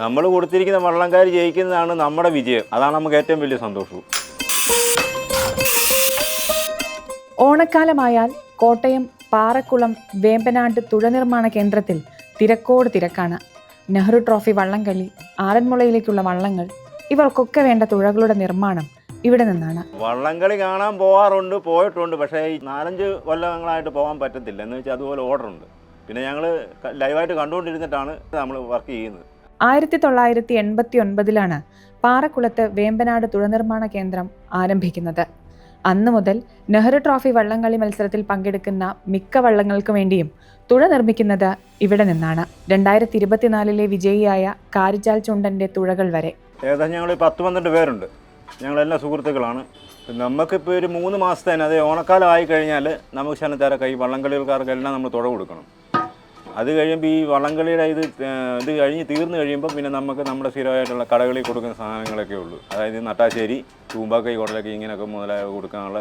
നമ്മൾ കൊടുത്തിരിക്കുന്ന വള്ളംകാർ ജയിക്കുന്നതാണ് നമ്മുടെ വിജയം. അതാണ് നമുക്ക് ഏറ്റവും വലിയ സന്തോഷവും ഓണക്കാലമായാൽ കോട്ടയം പാറക്കുളം വേമ്പനാട് തുഴ നിർമ്മാണ കേന്ദ്രത്തിൽ തിരക്കോട് തിരക്കാണ്. നെഹ്റു ട്രോഫി വള്ളംകളി ആറന്മുളയിലേക്കുള്ള വള്ളങ്ങൾ ഇവർക്കൊക്കെ വേണ്ട തുഴകളുടെ നിർമ്മാണം ഇവിടെ നിന്നാണ്. വള്ളംകളി കാണാൻ പോകാറുണ്ട് പോയിട്ടുണ്ട് പക്ഷേ ഈ നാലഞ്ച് കൊല്ലങ്ങളായിട്ട് പോകാൻ പറ്റത്തില്ല. എന്ന് വെച്ചാൽ അതുപോലെ ഓർഡർ ഉണ്ട് പിന്നെ ഞങ്ങൾ ലൈവായിട്ട് കണ്ടുകൊണ്ടിരുന്നിട്ടാണ് നമ്മൾ വർക്ക് ചെയ്യുന്നത്. ആയിരത്തി തൊള്ളായിരത്തി എൺപത്തി ഒൻപതിലാണ് പാറക്കുളത്ത് വേമ്പനാട് തുഴനിർമ്മാണ കേന്ദ്രം ആരംഭിക്കുന്നത്. അന്നു മുതൽ നെഹ്റു ട്രോഫി വള്ളംകളി മത്സരത്തിൽ പങ്കെടുക്കുന്ന മിക്ക വള്ളങ്ങൾക്ക് വേണ്ടിയും തുഴ നിർമ്മിക്കുന്നത് ഇവിടെ നിന്നാണ്. രണ്ടായിരത്തി ഇരുപത്തിനാലിലെ വിജയിയായ കാരിച്ചാൽ ചുണ്ടന്റെ തുഴകൾ വരെ. ഏകദേശം ഞങ്ങൾ പത്ത് പന്ത്രണ്ട് പേരുണ്ട്. ഞങ്ങളെല്ലാം സുഹൃത്തുക്കളാണ്. നമുക്കിപ്പോൾ ഒരു മൂന്ന് മാസത്തേനെ അത് ഓണക്കാലം ആയി കഴിഞ്ഞാൽ നമുക്ക് ശനത്താരൊക്കെ ഈ വള്ളംകളികൾക്കാർക്കെല്ലാം നമ്മൾ തുഴ കൊടുക്കണം. അത് കഴിയുമ്പോൾ ഈ വള്ളംകളിയുടെ ഇത് ഇത് കഴിഞ്ഞ് തീർന്നു കഴിയുമ്പോൾ പിന്നെ നമുക്ക് നമ്മുടെ സ്ഥിരമായിട്ടുള്ള കടകളിൽ കൊടുക്കുന്ന സാധനങ്ങളൊക്കെ ഉള്ളൂ. അതായത് നട്ടാശ്ശേരി തൂമ്പാക്കൈ കുടലൊക്കെ ഇങ്ങനെയൊക്കെ മുതലായ കൊടുക്കാനുള്ള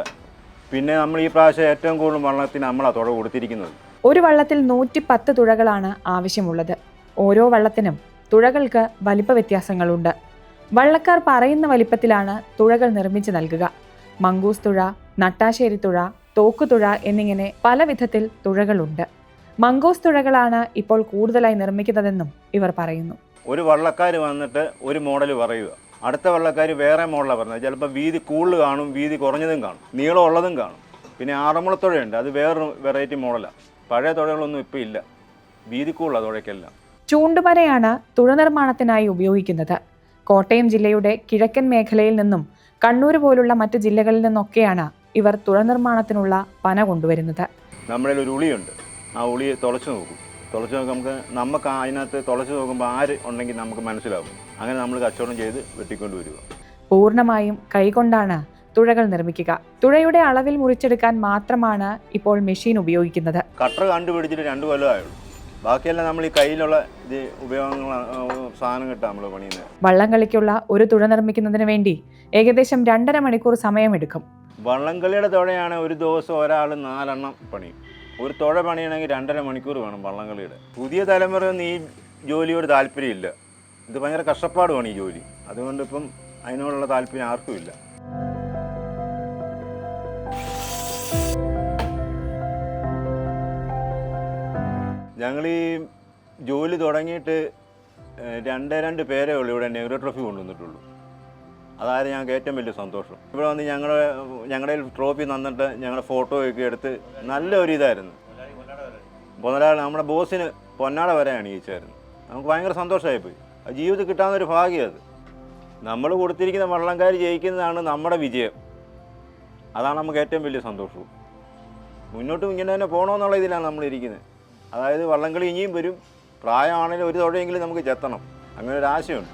പിന്നെ നമ്മൾ ഈ പ്രാവശ്യം ഏറ്റവും കൂടുതൽ വള്ളത്തിന് നമ്മളാ തുഴ കൊടുത്തിരിക്കുന്നത്. ഒരു വള്ളത്തിൽ നൂറ്റി പത്ത് തുഴകളാണ് ആവശ്യമുള്ളത്. ഓരോ വള്ളത്തിനും തുഴകൾക്ക് വലിപ്പ വ്യത്യാസങ്ങളുണ്ട്. വള്ളക്കാർ പറയുന്ന വലിപ്പത്തിലാണ് തുഴകൾ നിർമ്മിച്ച് നൽകുക. മങ്കൂസ് തുഴ നട്ടാശ്ശേരി തുഴ തോക്കുതുഴ എന്നിങ്ങനെ പല വിധത്തിൽ തുഴകളുണ്ട്. മങ്കോസ് തുഴകളാണ് ഇപ്പോൾ കൂടുതലായി നിർമ്മിക്കുന്നതെന്നും ഇവർ പറയുന്നു. ഒരു വള്ളക്കാർ വന്നിട്ട് ഒരു മോഡൽ പറയുക. അടുത്ത വള്ളക്കാർ വേറെ മോഡലാണ് പറഞ്ഞത്. ചിലപ്പോൾ വീതി കൂടുതൽ കാണും വീതി കുറഞ്ഞതും കാണും നീളമുള്ളതും കാണും. പിന്നെ ആറന്മുളത്തുഴയുണ്ട് അത് വേറൊരു വെറൈറ്റി മോഡലാണ് പഴയ തുഴകളൊന്നും ഇപ്പോൾ ഇല്ല. വീതി കൂടുതലാണ് തുഴയ്ക്കെല്ലാം. ചൂണ്ടുമരയാണ് തുഴ നിർമ്മാണത്തിനായി ഉപയോഗിക്കുന്നത്. കോട്ടയം ജില്ലയുടെ കിഴക്കൻ മേഖലയിൽ നിന്നും കണ്ണൂർ പോലുള്ള മറ്റ് ജില്ലകളിൽ നിന്നൊക്കെയാണ് ഇവർ തുഴ നിർമ്മാണത്തിനുള്ള പന കൊണ്ടുവരുന്നത്. നമ്മളിൽ ഒരു ഉളിയുണ്ട്. ആ ഉളി തുളച്ച് നോക്കും. തുളച്ച് നോക്കുമ്പോൾ നമുക്ക് നമുക്ക് അതിനകത്ത് തുളച്ച് നോക്കുമ്പോൾ ആര് ഉണ്ടെങ്കിൽ നമുക്ക് മനസ്സിലാവും. അങ്ങനെ നമ്മൾ കച്ചവടം ചെയ്ത് വെട്ടിക്കൊണ്ട് വരിക. പൂർണമായും കൈകൊണ്ടാണ് തുഴകൾ നിർമ്മിക്കുക. തുഴയുടെ അളവിൽ മുറിച്ചെടുക്കാൻ മാത്രമാണ് ഇപ്പോൾ മെഷീൻ ഉപയോഗിക്കുന്നത്. കട്ടർ കണ്ടുപിടിച്ചിട്ട് രണ്ട് കൊല്ലമായുള്ളൂ ബാക്കിയെല്ലാം നമ്മൾ ഈ കയ്യിലുള്ള ഇത് ഉപയോഗങ്ങൾ സാധനം കിട്ടാം നമ്മൾ പണിയുന്നത് വള്ളംകളിക്കുള്ള ഒരു തുഴ നിർമ്മിക്കുന്നതിന് വേണ്ടി ഏകദേശം രണ്ടര മണിക്കൂർ സമയമെടുക്കും. വള്ളംകളിയുടെ തുഴയാണ് ഒരു ദിവസം ഒരാൾ നാലെണ്ണം പണിയും. ഒരു തുഴ പണിയണമെങ്കിൽ രണ്ടര മണിക്കൂർ വേണം വള്ളംകളിയുടെ. പുതിയ തലമുറയൊന്നും ഈ ജോലിയോട് താല്പര്യമില്ല. ഇത് ഭയങ്കര കഷ്ടപ്പാടുമാണ് ഈ ജോലി. അതുകൊണ്ട് ഇപ്പം അതിനോടുള്ള താല്പര്യം ആർക്കുമില്ല ഞങ്ങൾ ഈ ജോലി തുടങ്ങിയിട്ട് രണ്ടേ രണ്ട് പേരേ ഉള്ളൂ ഇവിടെ നെഹ്റു ട്രോഫി കൊണ്ടുവന്നിട്ടുള്ളൂ. അതായത് ഞങ്ങൾക്ക് ഏറ്റവും വലിയ സന്തോഷം. ഇവിടെ വന്ന് ഞങ്ങളുടെ ഞങ്ങളുടെ ട്രോഫി തന്നിട്ട് ഞങ്ങളുടെ ഫോട്ടോ ഒക്കെ എടുത്ത് നല്ല ഒരു ഇതായിരുന്നു. പൊന്നാട നമ്മുടെ ബോസിന് പൊന്നാട വരെ അണിയിച്ചായിരുന്നു. നമുക്ക് ഭയങ്കര സന്തോഷമായി പോയി അത് ജീവിതത്തിൽ കിട്ടാവുന്ന ഒരു ഭാഗ്യം അത്. നമ്മൾ കൊടുത്തിരിക്കുന്ന വള്ളംകാർ ജയിക്കുന്നതാണ് നമ്മുടെ വിജയം. അതാണ് നമുക്ക് ഏറ്റവും വലിയ സന്തോഷവും. മുന്നോട്ടും ഇങ്ങനെ തന്നെ പോകണമെന്നുള്ള ഇതിലാണ് നമ്മൾ ഇരിക്കുന്നത്. അതായത് വള്ളംകളി ഇനിയും വരും. പ്രായമാണെങ്കിലും ഒരു തുഴയെങ്കിലും നമുക്ക് ചെത്തണം. അങ്ങനെ ഒരു ആശയമുണ്ട്.